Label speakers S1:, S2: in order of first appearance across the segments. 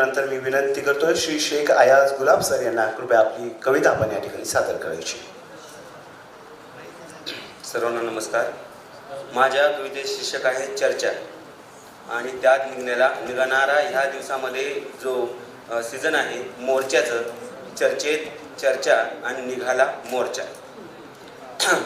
S1: त्यानंतर मी विनंती करतोय श्री शेख अयाज गुलाब सर यांना कृपया आपली कविता आपण या ठिकाणी सादर करायची.
S2: सर्वांना नमस्कार. माझ्या कवितेत शीर्षक आहे चर्चा. आणि त्यात निघण्याला निघणारा ह्या दिवसामध्ये जो सीझन आहे मोर्चाचं चर्चेत चर्चा आणि निघाला मोर्चा.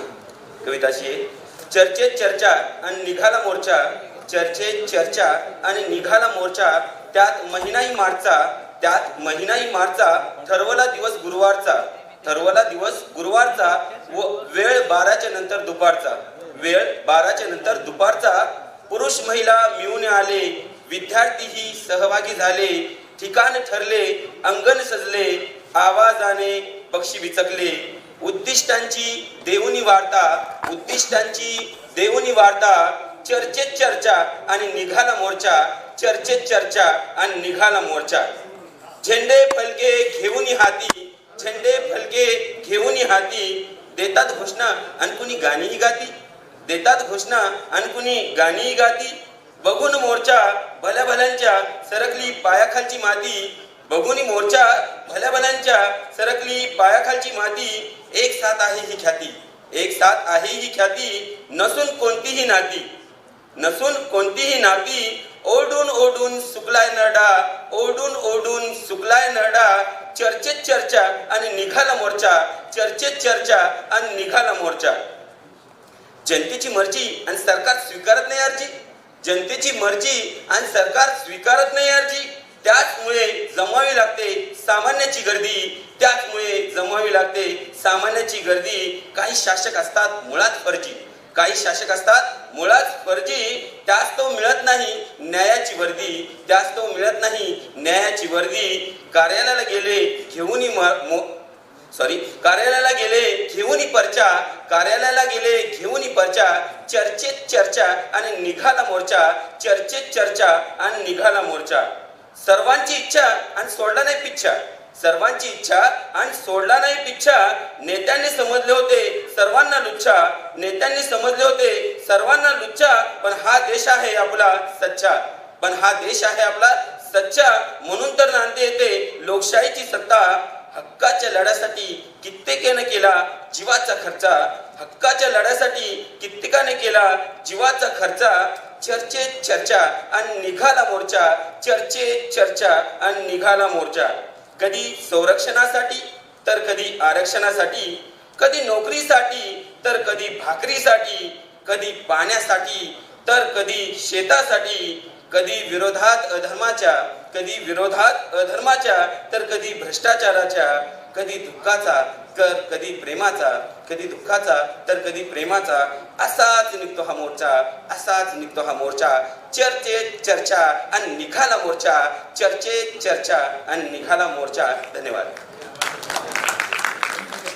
S2: कविताशी आहे. चर्चेत चर्चा आणि निघाला मोर्चा चर्चेत चर्चा आणि निघाला मोर्चा त्यात महिनाही मार्चचा त्यात महिनाही मार्चचा ठरवला दिवस गुरुवारचा. ठरवला दिवस गुरुवारचा व वेळ बाराच्या नंतर दुपारचा. वेळ बाराच्या नंतर दुपारचा. पुरुष महिला मिळून आले. विद्यार्थीही सहभागी झाले. ठिकाण ठरले. अंगण सजले. आवाजाने पक्षी विचकले. उद्दिष्टांची देवनी वार्ता. उद्दिष्टांची देवनी वार्ता. चर्चेत चर्चा आणि निघाला मोर्चा चर्चेत चर्चा आणि निघाला मोर्चा. झेंडे फलके घेऊन हाती झेंडे फलके घेऊन हाती देतात घोषणा आणि कुणी गाणीही गाती. देतात घोषणा आणि कुणी गाणीही गाती. बघून मोर्चा भल्या भल्यांच्या सरकली पायाखालची माती. बघून मोर्चा भल्या भल्यांच्या सरकली पायाखालची माती. एक साथ आहे ही ख्याती. एक साथ आहे ही ख्याती. नसून कोणतीही नाती. नसून कोणतीही नाती ओढून ओढून सुकलाय नडा ओढून ओढून सुकलाय नडा चर्चेत चर्चा आणि निघाला मोर्चा चर्चेत चर्चा आणि निघाला मोर्चा. जनतेची मर्जी आणि सरकार स्वीकारत नाही अर्जी. जनतेची मर्जी आणि सरकार स्वीकारत नाही अर्जी. त्याचमुळे जमवावी लागते सामान्याची गर्दी. त्याचमुळे जमवावी लागते सामान्याची गर्दी. काही शासक असतात मुळात फर्जी. काही शासक असतात मुळात फर्जी त्यास तो मिळत नाही न्यायाची वर्दी त्यास तो मिळत नाही न्यायाची वर्दी कार्यालयाला गेले घेऊन सॉरी कार्यालयाला गेले घेऊन पर्चा कार्यालयाला गेले घेऊन पर्चा चर्चेत चर्चा आणि निघाला मोर्चा चर्चेत चर्चा आणि निघाला मोर्चा. सर्वांची इच्छा आणि सोडला नाही पिच्छा. सर्वांची इच्छा आणि सोडला नाही पिच्छा. नेत्यांनी समजले होते सर्वांना लुच्छा नेत्यांनी समजले होते सर्वांना लुच्छा पण हा देश आहे आपला सच्चा. पण हा देश आहे आपला सच्चा. म्हणून तर नांदे येते लोकशाहीची सत्ता. हक्काच्या लढ्यासाठी कित्येकाने केला जीवाचा खर्चा. हक्काच्या लढ्यासाठी कित्येकाने केला जीवाचा खर्चा. चर्चेत चर्चा आणि निघाला मोर्चा. चर्चेत चर्चा आणि निघाला मोर्चा. कधी संरक्षणासाठी तर कधी आरक्षणासाठी कधी नोकरीसाठी तर कधी भाकरीसाठी कधी पाण्यासाठी तर कधी शेतासाठी कधी विरोधात अधर्माच्या कधी विरोधात अधर्माच्या तर कधी भ्रष्टाचाराच्या. कधी दुःखाचा तर कधी प्रेमाचा कधी दुःखाचा तर कधी प्रेमाचा. असाच निघतो हा मोर्चा असाच निघतो हा मोर्चा. चर्चेत चर्चा आणि निघाला मोर्चा चर्चेत चर्चा आणि निघाला मोर्चा. धन्यवाद.